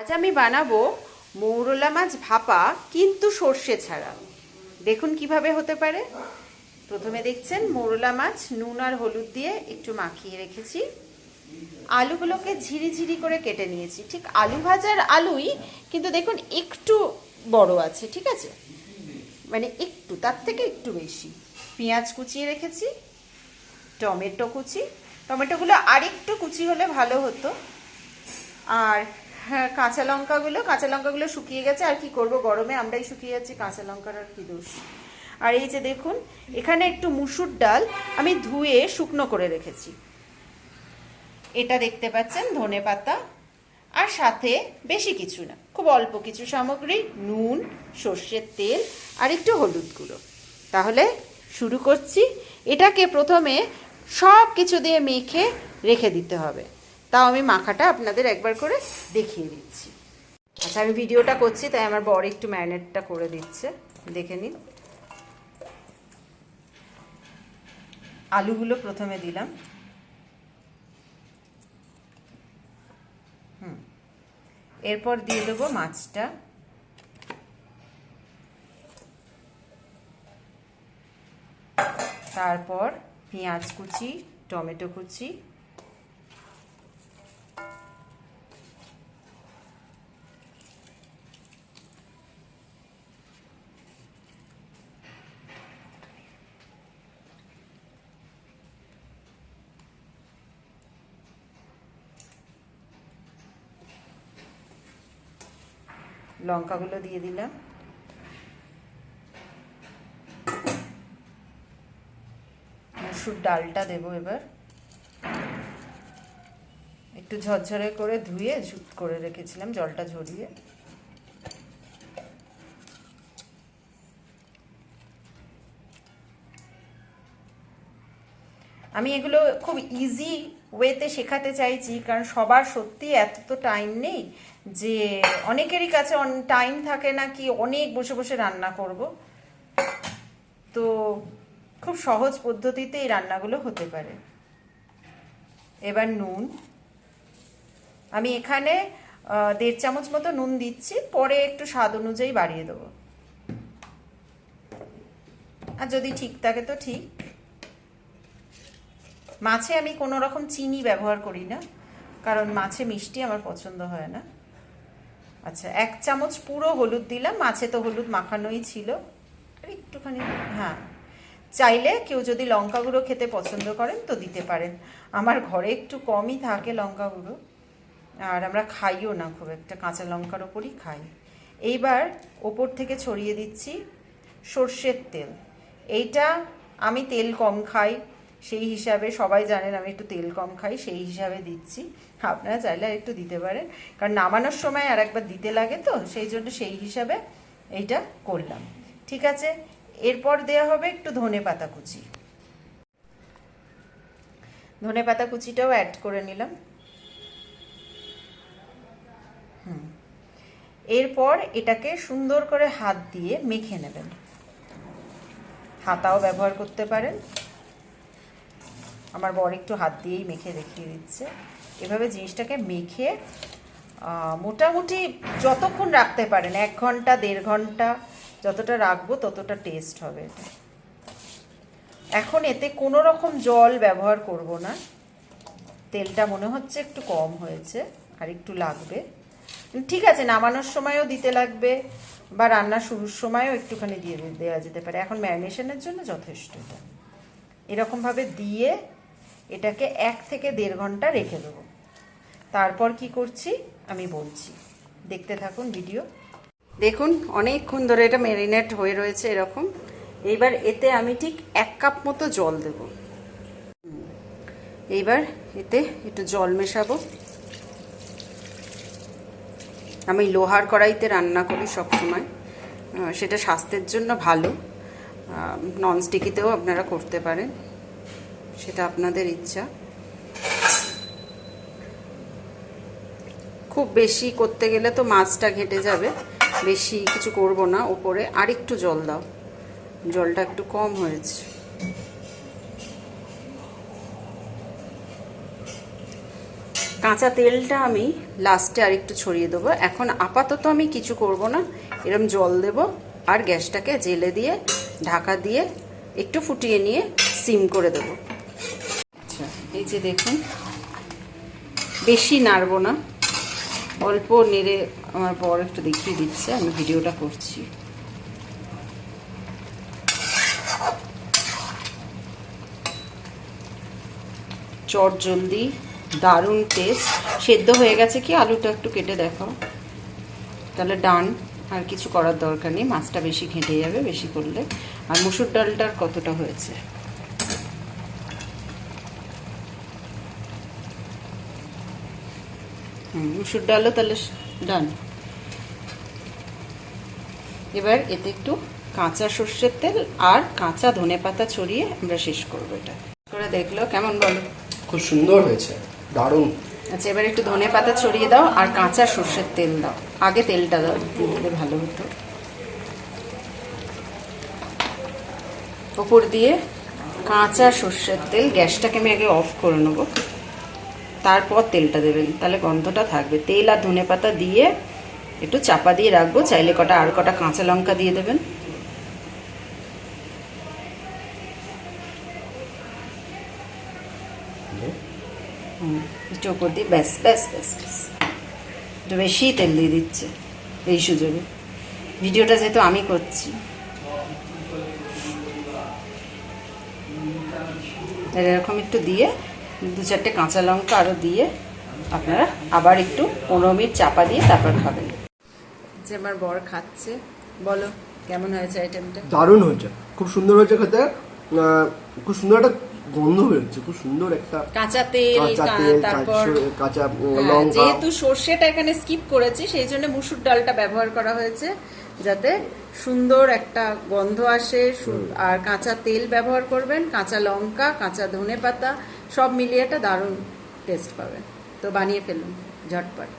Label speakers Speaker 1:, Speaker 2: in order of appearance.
Speaker 1: আজ আমি বানাবো মৌরলা মাছ ভাপা, কিন্তু সর্ষে ছাড়া। দেখুন কীভাবে হতে পারে। প্রথমে দেখছেন মৌরলা মাছ নুন আর হলুদ দিয়ে একটু মাখিয়ে রেখেছি। আলুগুলোকে ঝিরি ঝিরি করে কেটে নিয়েছি। ঠিক আলু ভাজার আলুই কিন্তু দেখুন একটু বড় আছে, ঠিক আছে? মানে একটু, তার থেকে একটু বেশি। পেঁয়াজ কুচিয়ে রেখেছি, টমেটো কুচি। টমেটোগুলো আরেকটু কুচি হলে ভালো হতো। আর হ্যাঁ কাঁচা লঙ্কাগুলো কাঁচা লঙ্কাগুলো শুকিয়ে গেছে, আর কি করব গরমে? আমরাই শুকিয়ে যাচ্ছি, কাঁচা লঙ্কার আর কি দোষ। আর এই যে দেখুন, এখানে একটু মুসুর ডাল আমি ধুয়ে শুকনো করে রেখেছি। এটা দেখতে পাচ্ছেন, ধনে পাতা, আর সাথে বেশি কিছু না, খুব অল্প কিছু সামগ্রী, নুন, সর্ষের তেল, আর একটু হলুদ গুঁড়ো। তাহলে শুরু করছি। এটাকে প্রথমে সব কিছু দিয়ে মেখে রেখে দিতে হবে। তাও আমি মাখাটা আপনাদের একবার করে দেখিয়ে দিচ্ছি। আচ্ছা আমি ভিডিওটা করছি, তাই আমার বর একটু ম্যারিনেটটা করে দিচ্ছে। দেখে নিন। আলুগুলো প্রথমে দিলাম। হুম। এরপর দিয়ে দেবো মাছটা। তারপর পেঁয়াজ কুচি, টমেটো কুচি লঙ্কাগুলো দিয়ে দিলাম। মসুর ডালটা দেবো এবার। একটু ঝরঝরে করে ধুয়ে ঝুট করে রেখেছিলাম জলটা ঝরিয়ে। আমি এগুলো খুব ইজি ওয়েতে শেখাতে চাইছি, কারণ সবার সত্যি এত তো টাইম নেই যে অনেকেরই কাছে টাইম থাকে না কি অনেক বসে বসে রান্না করব। তো খুব সহজ পদ্ধতিতে এই রান্নাগুলো হতে পারে। এবার নুন। আমি এখানে দেড় চামচ মতো নুন দিচ্ছি, পরে একটু স্বাদ অনুযায়ী বাড়িয়ে দেবো। আর যদি ঠিক থাকে তো ঠিক। মাছে আমি কোনো রকম চিনি ব্যবহার করি না, কারণ মাছে মিষ্টি আমার পছন্দ হয় না। আচ্ছা এক চামচ পুরো হলুদ দিলাম, মাছে তো হলুদ মাখানোই ছিল। আর একটুখানি হ্যাঁ। চাইলে কেউ যদি লঙ্কা গুঁড়ো খেতে পছন্দ করেন তো দিতে পারেন। আমার ঘরে একটু কমই থাকে লঙ্কা গুঁড়ো, আর আমরা খাইও না খুব, একটা কাঁচা লঙ্কার ওপরই খাই। এইবার ওপর থেকে ছড়িয়ে দিচ্ছি সর্ষের তেল। এইটা আমি তেল কম খাই সেই হিসাবে সবাই জানেন আমি একটু তেল কম খাই, সেই হিসাবে দিচ্ছি। আপনারা চাইলে একটু দিতে পারেন। কারণ নামানোর সময় আর একবার দিতে লাগে তো, সেই জন্য সেই হিসাবে এইটা করলাম। ঠিক আছে? এরপর দেওয়া হবে একটু ধনে পাতা কুচি। ধনে পাতা কুচিটাও অ্যাড করে নিলাম। হুম। এরপর এটাকে সুন্দর করে হাত দিয়ে মেখে নেবেন। হাতাও ব্যবহার করতে পারেন। আমার বর একটু হাত দিয়েই মেখে দেখিয়ে দিচ্ছে। এভাবে জিনিসটাকে মেখে মোটামুটি যতক্ষণ রাখতে পারেন, এক ঘণ্টা, দেড় ঘণ্টা, যতটা রাখব ততটা টেস্ট হবে এখন এতে কোনো রকম জল ব্যবহার করব না। তেলটা মনে হচ্ছে একটু কম হয়েছে, আর একটু লাগবে। ঠিক আছে, নামানোর সময়ও দিতে লাগবে, বা রান্না শুরুর সময়ও একটুখানি দিয়ে দেওয়া যেতে পারে। এখন ম্যারিনেশনের জন্য যথেষ্ট এটা। এরকমভাবে দিয়ে এটাকে এক থেকে দেড় ঘণ্টা রেখে দেবো। তারপর কি করছি? আমি বলছি। দেখতে থাকুন ভিডিও। দেখুন, অনেকক্ষণ ধরে এটা ম্যারিনেট হয়ে রয়েছে এরকম। এইবার এতে আমি ঠিক এক কাপ মতো জল দেব। এইবার এতে একটু জল মেশাবো। আমি লোহার কড়াইতে রান্না করি সবসময়। সেটা স্বাস্থ্যের জন্য ভালো। ননস্টিকিতেও আপনারা করতে পারেন। সেটা আপনাদের ইচ্ছা। খুব বেশি করতে গেলে তো মাছটা ঘেটে যাবে। বেশি কিছু করব না, ওপরে আর একটু জল দাও। জলটা একটু কম হয়েছে। কাঁচা তেলটা আমি লাস্টে আর একটু ছড়িয়ে দেবো। এখন আপাতত আমি কিছু করব না, এরম জল দেব আর গ্যাসটাকে জেলে দিয়ে, ঢাকা দিয়ে একটু ফুটিয়ে নিয়ে সিম করে দেব। এই যে দেখুন, বেশি নাড়বো না। অল্প নেড়ে আমার বর একটু দেখিয়ে দিচ্ছে, আমি ভিডিওটা করছি। চট জলদি, দারুণ টেস্ট সেদ্ধ হয়ে গেছে কি? আলুটা একটু কেটে দেখো তাহলে ডান আর কিছু করার দরকার নেই, মাছটা বেশি ঘেঁটে যাবে, বেশি করলে। আর মুসুর ডালটার কতটা হয়েছে? হুম মুসুর ডালও তাহলে ডান এবার এতে একটু কাঁচা সর্ষের তেল আর কাঁচা ধনে পাতা ছড়িয়ে আমরা শেষ করব এটা। করে দেখল কেমন বলো?
Speaker 2: খুব সুন্দর হয়েছে দারুণ।
Speaker 1: আচ্ছা এবার একটু ধনে পাতা ছড়িয়ে দাও আর কাঁচা সর্ষের তেল দাও। আগে তেলটা দাও দিলে ভালো হতো। ওপর দিয়ে কাঁচা সর্ষের তেল গ্যাসটাকে আমি আগে অফ করে নেব। তারপর তেলটা দেবেন। তাহলে গন্ধটা থাকবে। তেল আর ধনে পাতা দিয়ে একটু চাপা দিয়ে রাখব। চাইলে কটা, আর কটা কাঁচা লঙ্কা দিয়ে দেবেন। একটু ওপর দিয়ে ব্যাস ব্যাস ব্যাস ব্যাস। একটু বেশি তেল দিয়ে দিচ্ছে এই সুযোগে। ভিডিওটা যেহেতু আমি করছি। এরকম একটু দিয়ে দু চারটে কাঁচা লঙ্কা আরও দিয়ে আপনারা আবার একটু পনেরো মিনিট চাপা দিয়ে তারপর খাবেন। যে আমার বর খাচ্ছে বলো কেমন হয়েছে আইটেমটা
Speaker 2: দারুণ হয়েছে। খুব সুন্দর হয়েছে খেতে। খুব সুন্দর একটা গন্ধ বেরোচ্ছে খুব সুন্দর একটা
Speaker 1: কাঁচা তেল
Speaker 2: কাঁচা তেল
Speaker 1: তারপর
Speaker 2: কাঁচা-
Speaker 1: হ্যাঁ,
Speaker 2: লঙ্কা।
Speaker 1: যেহেতু সর্ষেটা এখানে স্কিপ করেছি সেই জন্য মুসুর ডালটা ব্যবহার করা হয়েছে যাতে সুন্দর একটা গন্ধ আসে আর কাঁচা তেল ব্যবহার করবেন কাঁচা লঙ্কা কাঁচা ধনে পাতা সব মিলিয়ে একটা দারুণ টেস্ট পাবেন। তো বানিয়ে ফেলুন ঝটপট।